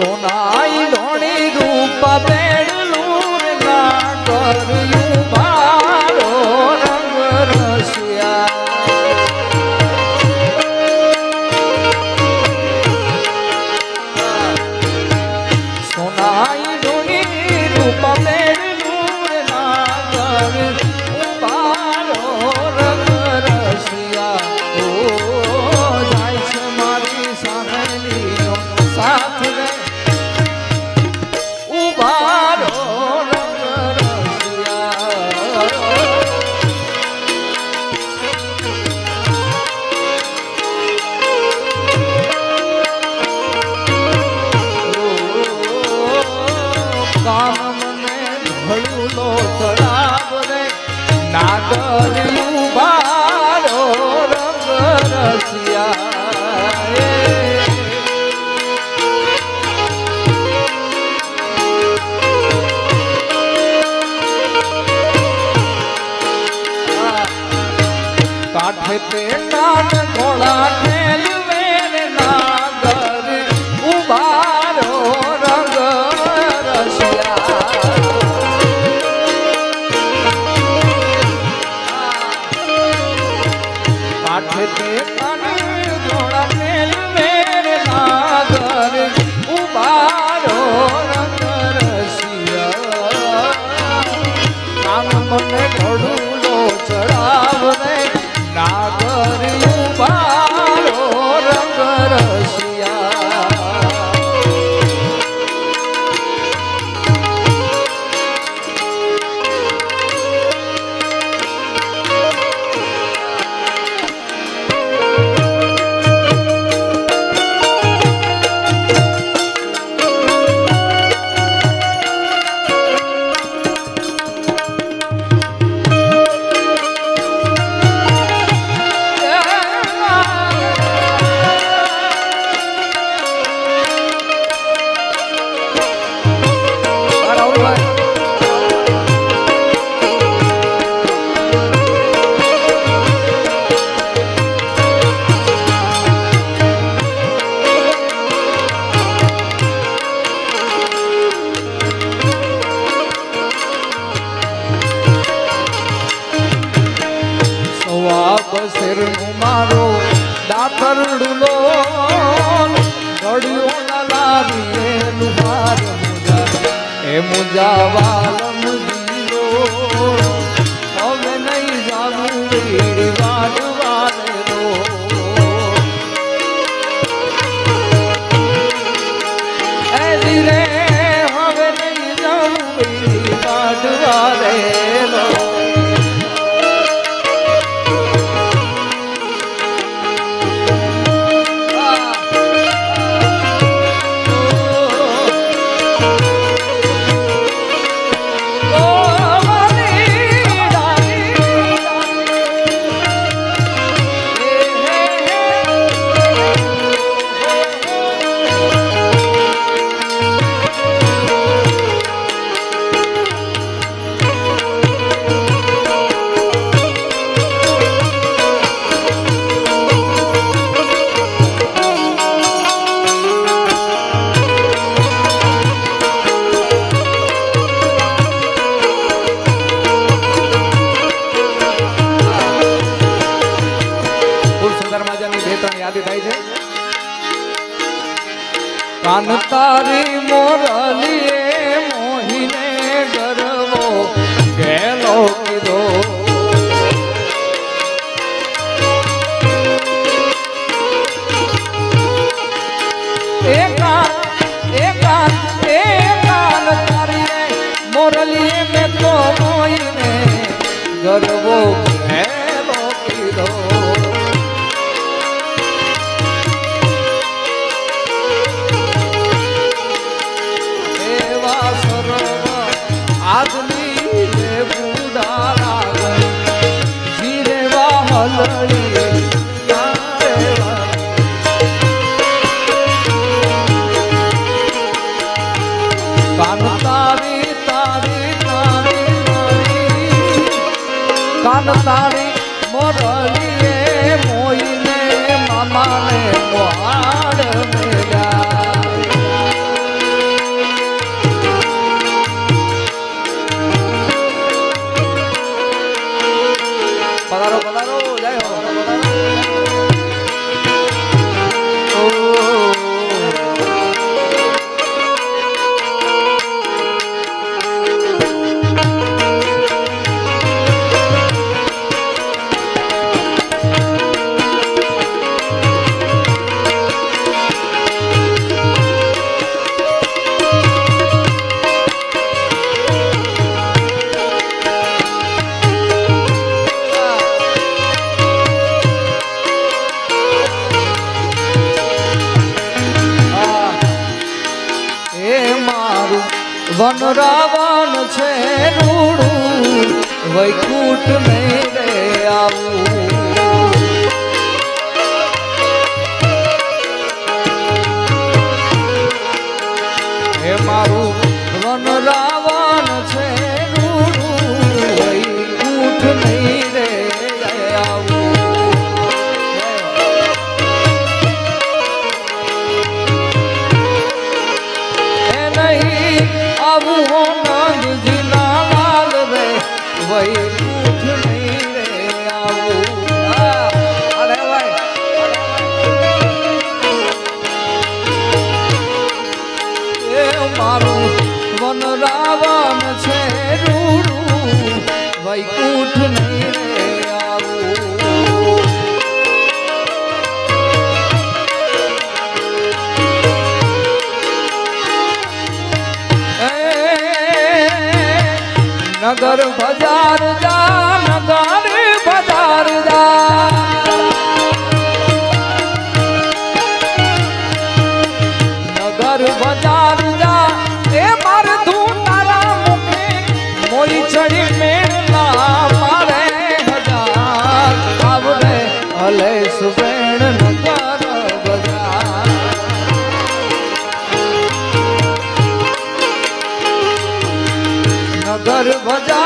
સોનાઈ ધોણી રૂપ બેડલું ના કર્યું. એ ধরবো वैकुंठ में સાગર બજાર ભજા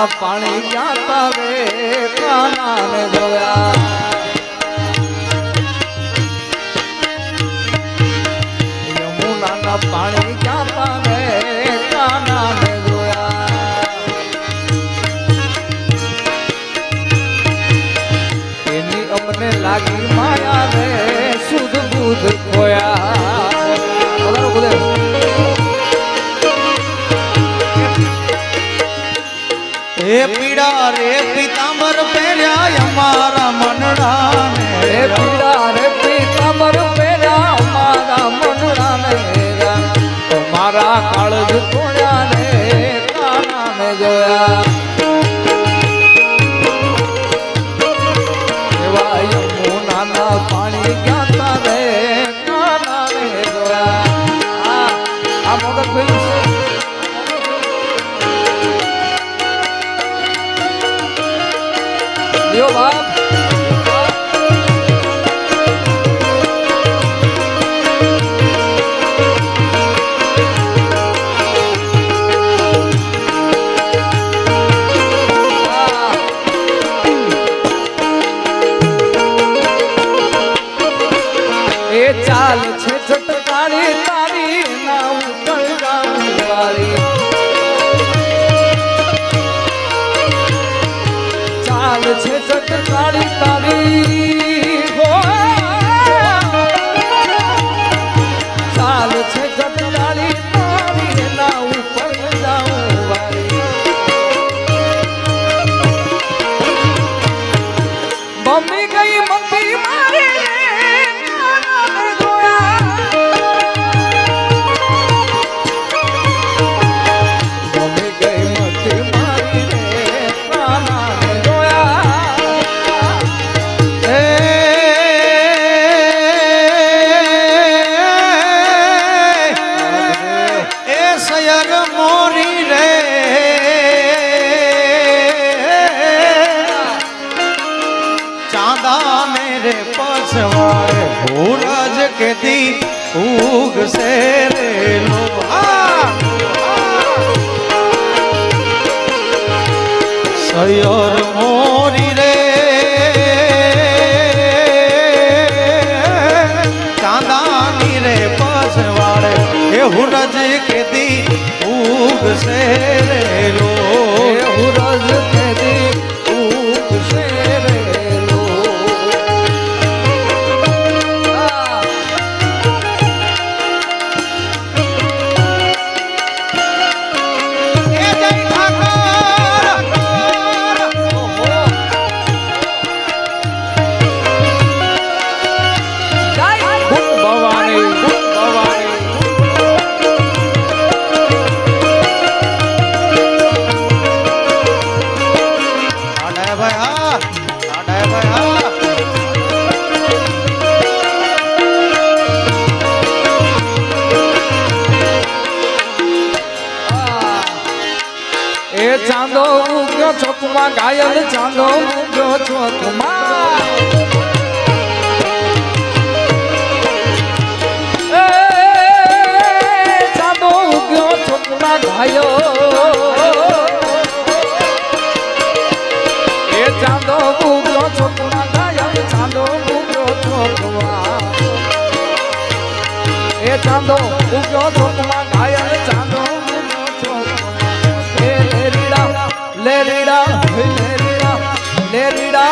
ના પાણી ક્યાં તાવે કાનાન જોયા. યમુનાના પાણી ક્યાં તાવે કાનાન જોયા. એની અમને લાગી માયા રે. એ પીડા, રે પીતાંબર પહેર્યા અમારા મનડા રે પીડા, રે પીતાંબર પહેર્યા અમારા મનડા ને તમારા કાળજ કોણ્યા শাড়ি પાયલ ચાંદો મૂક્યો છો તમાર. ભાઈઓ એ ચાંદો ઉગ્યો છો કોના ગાયબ ચાંદો ઉગ્યો છો ભવા એ ચાંદો ઉગ્યો છો કોના ગાયબ ચાંદો ઉગ્યો છો એ લેરીડા.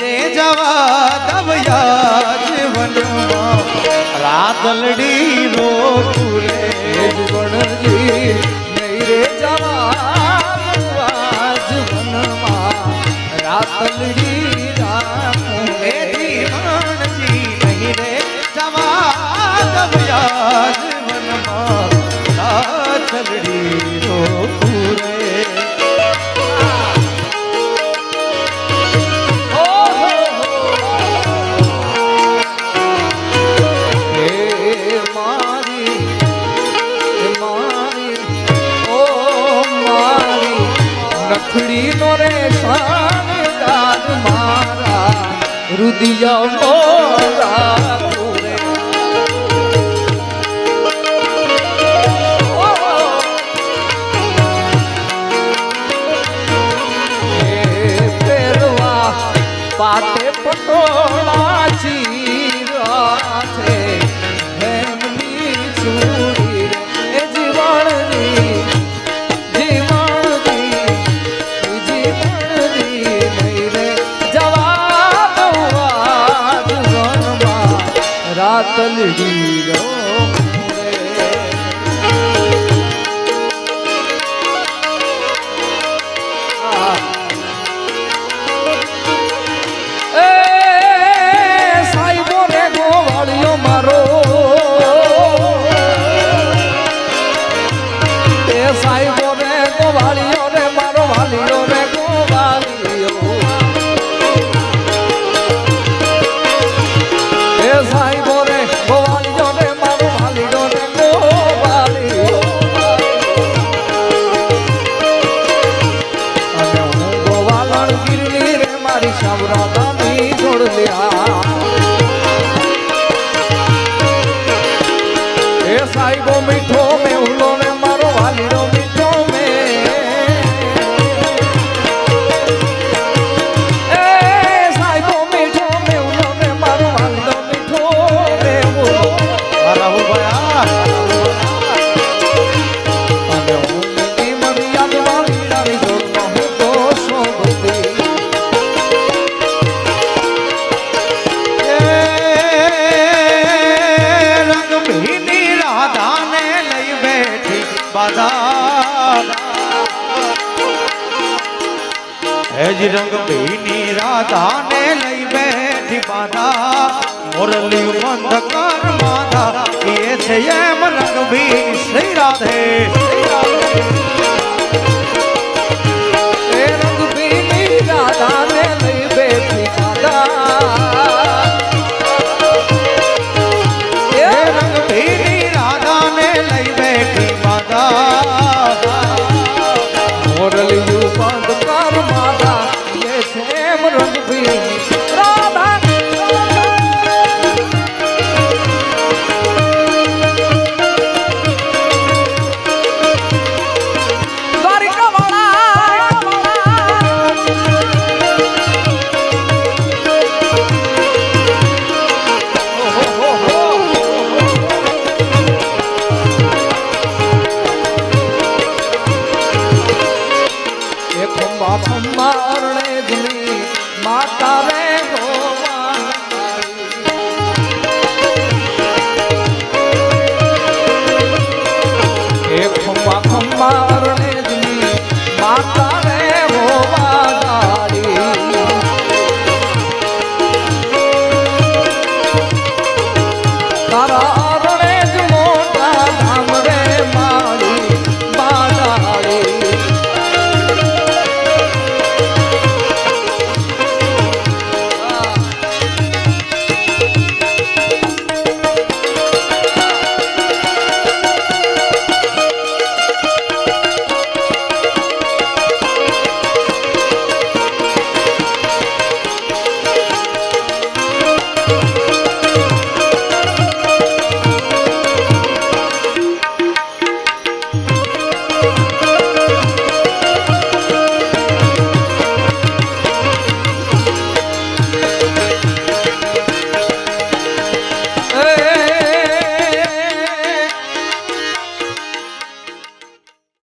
રે જવા દવયા જીવનમાં રાતલડી રો પૂરે જીવનજી નહીં રે જવા જીવનમાં રાતલડી રામ રે જીવનજી નહીં રે જવા દવયા જીવનમાં રાતલડી રાખડી નો રે સાન મારા રુદિયા મોરા. 真得第一 બજરંગ બેની રાધાને લઈ બેઠી માતા મોરલી બંધકાર માતા એ છે એમ રંગબી શ્રી રાધે શ્રી રાધે. Allah.